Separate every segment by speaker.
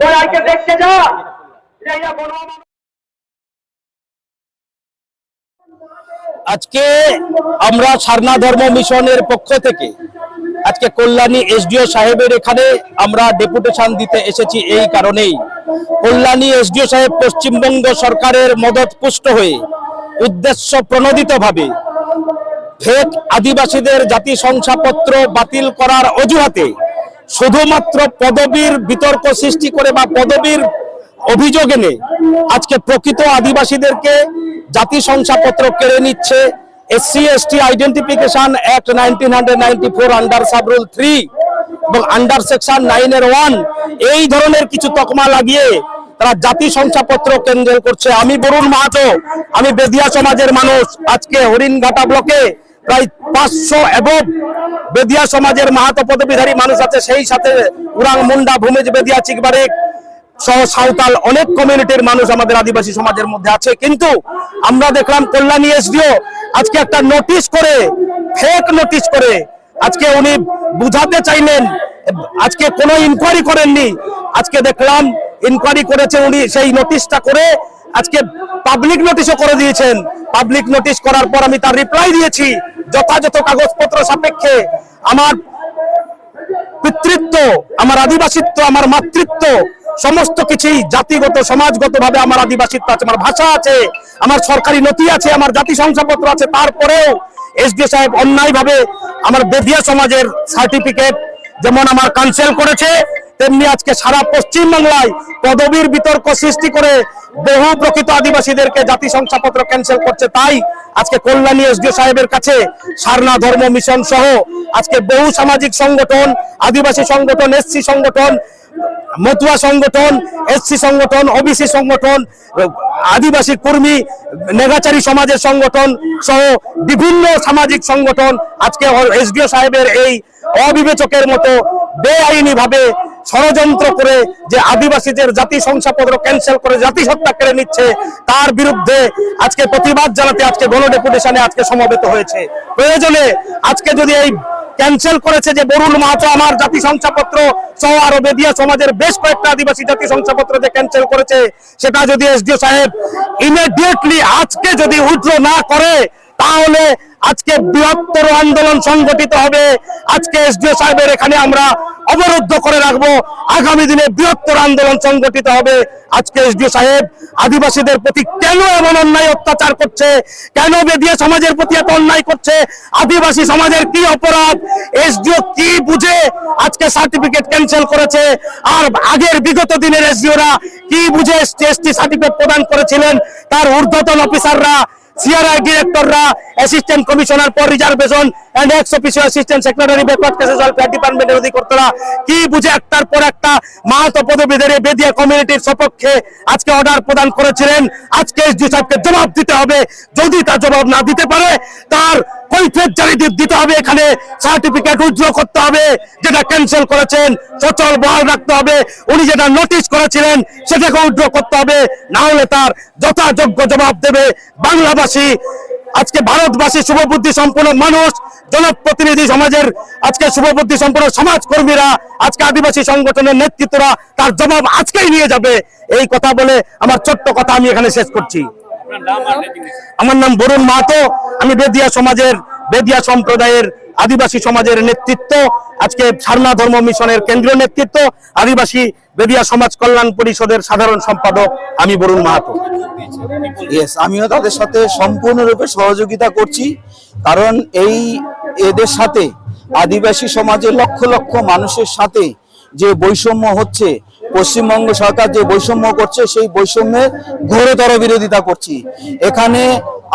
Speaker 1: দেখতে যা।
Speaker 2: আজকে আমরা সারনা ধর্ম মিশনের পক্ষ থেকে আজকে কল্যাণী এসডিও সাহেবের এখানে আমরা ডেপুটেশন দিতে এসেছি এই কারণেই কল্যাণী এসডিও সাহেব পশ্চিমবঙ্গ সরকারের মদত পুষ্ট হয়ে উদ্দেশ্য প্রণোদিতভাবে ফেক আদিবাসীদের জাতি শংসাপত্র বাতিল করার অজুহাতে শুধুমাত্র পদবীর বিতর্ক সৃষ্টি করে বা পদবীর অভিযোগ এনে আজকে প্রকৃত আদিবাসীদেরকে জাতি শংসাপত্র কেড়ে নিচ্ছে SC, ST identification act nineteen hundred ninety four under sub rule three এবং আন্ডার সেকশন নাইন এর ওয়ান এই ধরনের কিছু তকমা লাগিয়ে তারা জাতি শংসাপত্র কেন্দ্র করছে। আমি বরুণ মাহাতো, আমি বেদিয়া সমাজের মানুষ। আজকে হরিণঘাটা ব্লকে প্রায় পাঁচশো এবং বেদিয়া সমাজের মাহাতো পদবীধারী মানুষ আছে। সেই সাথে উরাং মুন্ডা, ভূমিজ, বেদিয়া চিকবাড়ি সহ সাঁওতাল অনেক কমিউনিটির মানুষ আমাদের আদিবাসী সমাজের মধ্যে আছে। কিন্তু আমরা দেখলাম কল্যাণী এসডিও আজকে একটা নোটিশ করে ফেক নোটিশ করে। আজকে উনি বুঝাতে চাইলেন, আজকে কোনো ইনকোয়ারি করেননি। আজকে দেখলাম ইনকোয়ারি করেছে উনি, সেই নোটিশটা করে আজকে পাবলিক নোটিশও করে দিয়েছেন। পাবলিক নোটিশ করার পর আমি তার রিপ্লাই দিয়েছি। যথাযথ কাগজপত্র সাপেক্ষে আমার পিতৃত্ব, আমার আদিবাসিত্ব, আমার মাতৃত্ব, সমস্ত কিছুই জাতিগত সমাজগত ভাবে আমার আদিবাসিত্ব আছে, আমার ভাষা আছে, আমার সরকারি নথি আছে, আমার জাতি শংসাপত্র আছে। তারপরেও এসডিও সাহেব অন্যায়ভাবে আমার বেদিয়া সমাজের সার্টিফিকেট যেমন আমার ক্যান্সেল করেছে তেমনি আজকে সারা পশ্চিম বাংলায় পদবীর বিতর্ক সৃষ্টি করে বহু প্রকৃত আদিবাসীদেরকে জাতি শংসাপত্র ক্যান্সেল করছে। তাই আজকে কল্যাণী এসডিও সাহেবের কাছে সারনা ধর্ম মিশন সহ আজকে বহু সামাজিক সংগঠন, আদিবাসী সংগঠন এসসি সংগঠন, মতুয়া সংগঠন এসসি সংগঠন, ওবিসি সংগঠন, আদিবাসী কর্মী, নেগাচারী সমাজের সংগঠন সহ বিভিন্ন সামাজিক সংগঠন আজকে এসডিও সাহেবের এই অবিবেচকের মতো বেআইনি ভাবে ষড়যন্ত্র করে যে আদিবাসীদের জাতি শংসাপত্র ক্যান্সেল করে জাতিসত্তা কেড়ে নিচ্ছে, তার বিরুদ্ধে আজকে প্রতিবাদ জানাতে আজকে গণ ডেপুটেশনে আজকে সমবেত হয়েছে। প্রয়োজনে আজকে যদি এই ক্যান্সেল করেছে যে বরুণ মাহাতো আমার জাতি শংসাপত্র সহ আরও বেদিয়া সমাজের বেশ কয়েকটা আদিবাসী জাতি শংসাপত্র যে ক্যান্সেল করেছে, সেটা যদি এসডিও সাহেব ইমিডিয়েটলি আজকে যদি উইথড্র না করে, তাহলে আজকে বৃহত্তর আন্দোলন সংগঠিত হবে। আজকে এসডিও সাহেবের এখানে আমরা অবরুদ্ধ করে রাখব। আগামী দিনে বৃহত্তর আন্দোলন সংগঠিত হবে। আজকে এসডিও সাহেব আদিবাসীদের প্রতি কেন এমন অন্যায় অত্যাচার করছে? কেন বেদিয়া সমাজের প্রতি এত অন্যায় করছে? আদিবাসী সমাজের কি অপরাধ? এসডিও কি বুঝে আজকে সার্টিফিকেট ক্যান্সেল করেছে? আর আগের বিগত দিনের এসডিওরা কি বুঝে এসটি সার্টিফিকেট প্রদান করেছিলেন? তার ঊর্ধ্বতন অফিসাররা সিআরআই ডিরেক্টররা অ্যাসিস্ট্যান্ট কমিশনার পর reservation and ex officio assistant secretary backward classes welfare ডিপার্টমেন্টের অধিকর্তারা, কি বুঝে একটার পর একটা মাহাতো ধরে বেদিয়া কমিউনিটির সপক্ষে আজকে অর্ডার প্রদান করেছিলেন? আজকে এসডি সাহেবকে জবাব দিতে হবে। যদি তার জবাব না দিতে পারে, তার কৈফিয়ত জারি দিতে হবে এখানে করতে হবে, যেটা করেছেন, সচল রাখতে হবে, উনি যেটা নোটিশ করেছিলেন করতে হবে। না হলে তার যথাযোগ্য জবাব দেবে বাংলাভাষী আজকে ভারতবাসী শুভবুদ্ধি সম্পন্ন মানুষ, জনপ্রতিনিধি সমাজের আজকে শুভবুদ্ধি সম্পন্ন সমাজ কর্মীরা আজকে আদিবাসী সংগঠনের নেতৃত্বরা, তার জবাব আজকেই নিয়ে যাবে। এই কথা বলে আমার ছোট্ট কথা আমি এখানে শেষ করছি। আমার নাম বরুণ মাহাতো। আমি বেদিয়া সমাজের বেদিয়া সম্প্রদায়ের আদিবাসী সমাজের নেতৃত্ব আজকে সারনা ধর্ম মিশনের কেন্দ্রীয় নেতৃত্ব আদিবাসী বেদিয়া সমাজ কল্যাণ পরিষদের সাধারণ সম্পাদক আমি বরুণ মাহাতো।
Speaker 3: ইয়েস আমিও তাদের সাথে সম্পূর্ণরূপে সহযোগিতা করছি কারণ এই এদের সাথে আদিবাসী সমাজের লক্ষ লক্ষ মানুষের সাথে যে বৈষম্য হচ্ছে পশ্চিমবঙ্গ সরকার যে বৈষম্য করছে, সেই বৈষম্যে ঘোরতর বিরোধিতা করছি। এখানে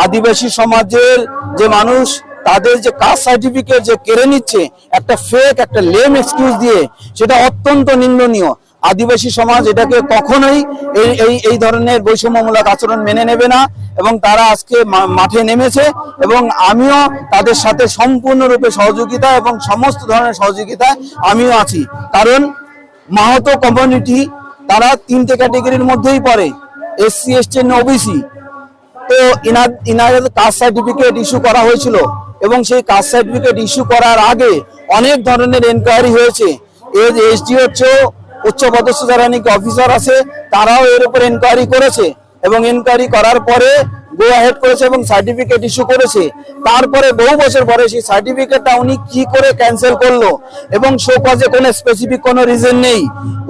Speaker 3: আদিবাসী সমাজের যে মানুষ, তাদের যে কাস্ট সার্টিফিকেট যে কেড়ে নিচ্ছে, একটা ফেক একটা লেম এক্সকিউজ দিয়ে, সেটা অত্যন্ত নিন্দনীয়। আদিবাসী সমাজ এটাকে কখনোই এই এই এই ধরনের বৈষম্যমূলক আচরণ মেনে নেবে না এবং তারা আজকে মাঠে নেমেছে এবং আমিও তাদের সাথে সম্পূর্ণরূপে সহযোগিতা এবং সমস্ত ধরনের সহযোগিতা আমিও আছি। কারণ মাহাতো কমিউনিটি তারা তিনটে ক্যাটেগরির মধ্যেই পড়ে এসসি এসটি ওবিসি তো ইনার কাস্ট সার্টিফিকেট ইস্যু করা হয়েছিল এবং সেই কাস্ট সার্টিফিকেট ইস্যু করার আগে অনেক ধরনের এনকোয়ারি হয়েছে। এর এসডিওর চেয়েও উচ্চপদস্থ যারা নাকি অফিসার আছে, তারাও এর উপর এনকোয়ারি করেছে এবং এনকোয়ারি করার পরে গো হেড করেছে এবং সার্টিফিকেট ইস্যু করেছে। তারপরে বহু বছর পরে সেই সার্টিফিকেটটা উনি কি করে ক্যান্সেল করল এবং শো কজে কোনো স্পেসিফিক কোনো রিজন নেই।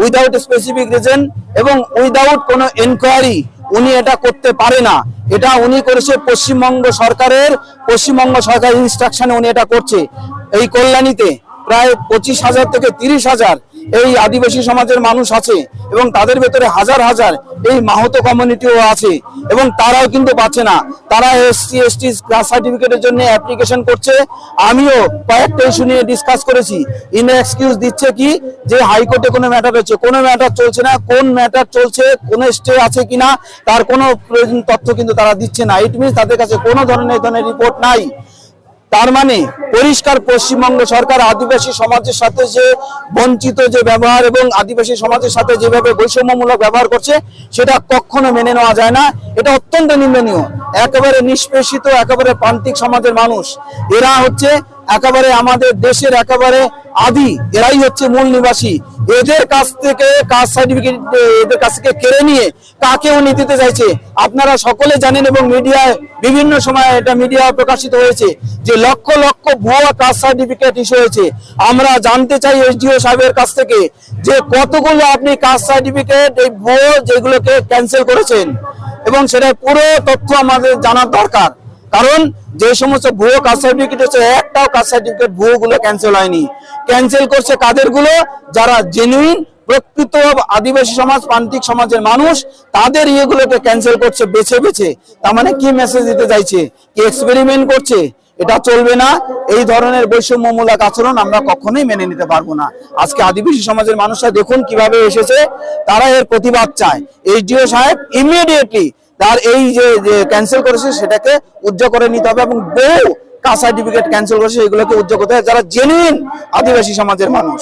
Speaker 3: উইদাউট স্পেসিফিক রিজন এবং উইদাউট কোনো এনকোয়ারি উনি এটা করতে পারে না। এটা উনি করেছে পশ্চিমবঙ্গ সরকারের পশ্চিমবঙ্গ সরকারের ইনস্ট্রাকশনে উনি এটা করছে। এই কল্যাণীতে প্রায় পঁচিশ হাজার থেকে তিরিশ হাজার এই আদিবাসী সমাজের মানুষ আছে এবং তাদের ভেতরে হাজার হাজার এই মাহতো কমিউনিটিও আছে এবং তারাও কিন্তু পাচ্ছে না। তারা এসসি এসটি সার্টিফিকেটের জন্য অ্যাপ্লিকেশন করছে। আমিও কয়েকটা ইস্যু নিয়ে ডিসকাস করেছি। ইন এক্সকিউজ দিচ্ছে কি? যে হাইকোর্টে কোনো ম্যাটার হচ্ছে কোনো ম্যাটার চলছে না। কোন ম্যাটার চলছে? কোন স্টে আছে কিনা? তার কোনো প্রয়োজন তথ্য কিন্তু তারা দিচ্ছে না। ইট মিনস তাদের কাছে কোনো ধরনের ধরনের রিপোর্ট নাই। তার মানে পরিষ্কার পশ্চিমবঙ্গ সরকার আদিবাসী সমাজের সাথে যে বঞ্চিত যে ব্যবহার এবং আদিবাসী সমাজের সাথে যেভাবে বৈষম্যমূলক ব্যবহার করছে, সেটা কখনো মেনে নেওয়া যায় না। এটা অত্যন্ত নিন্দনীয়। একেবারে নিষ্পেষিত, একেবারে প্রান্তিক সমাজের মানুষ। এরা হচ্ছে একেবারে আমাদের দেশের একেবারে আদি, এরাই হচ্ছে মূল নিবাসী। এদের কাছ থেকে, কাস্ট সার্টিফিকেট, এদের কাছ থেকে কেড়ে নিয়ে কাকে উনি দিতে চাইছে? আপনারা সকলে জানেন এবং মিডিয়ায় বিভিন্ন সময় এটা মিডিয়া প্রকাশিত হয়েছে যে লক্ষ লক্ষ ভুয়া কাস্ট সার্টিফিকেট ইস্যু হয়েছে। আমরা জানতে চাই এসডিও সাহেবের কাছ থেকে যে কতগুলো আপনি কাস্ট সার্টিফিকেট, এই ভুয়ো যেগুলোকে ক্যান্সেল করেছেন এবং সেটার পুরো তথ্য আমাদের জানার দরকার। কারণ যে সমস্ত ভুয়ো কাস্ট সার্টিফিকেট হচ্ছে, একটাও কাস্ট সার্টিফিকেট ভুয়ো গুলো ক্যান্সেল হয়নি। ক্যান্সেল করছে কাদেরগুলো যারা জেনুইন প্রকৃত আদিবাসী সমাজ, প্রান্তিক সমাজের মানুষ, তাদের ইয়েগুলোকে ক্যান্সেল করছে বেছে বেছে। তার মানে কি মেসেজ দিতে চাইছে? কি এক্সপেরিমেন্ট করছে? এটা চলবে না। এই ধরনের বৈষম্যমূলক আচরণ আমরা কখনোই মেনে নিতে পারব না। আজকে আদিবাসী সমাজের মানুষরা দেখুন কীভাবে এসেছে। তারা এর প্রতিবাদ চায়। এইচডিও সাহেব ইমিডিয়েটলি তার এই যে ক্যান্সেল করেছে সেটাকে উজ্জ্ব করে নিতে হবে এবং বহু কাস্ট সার্টিফিকেট ক্যান্সেল করেছে, এগুলোকে উজ্জ্ব করতে হবে যারা জেনুইন আদিবাসী সমাজের মানুষ।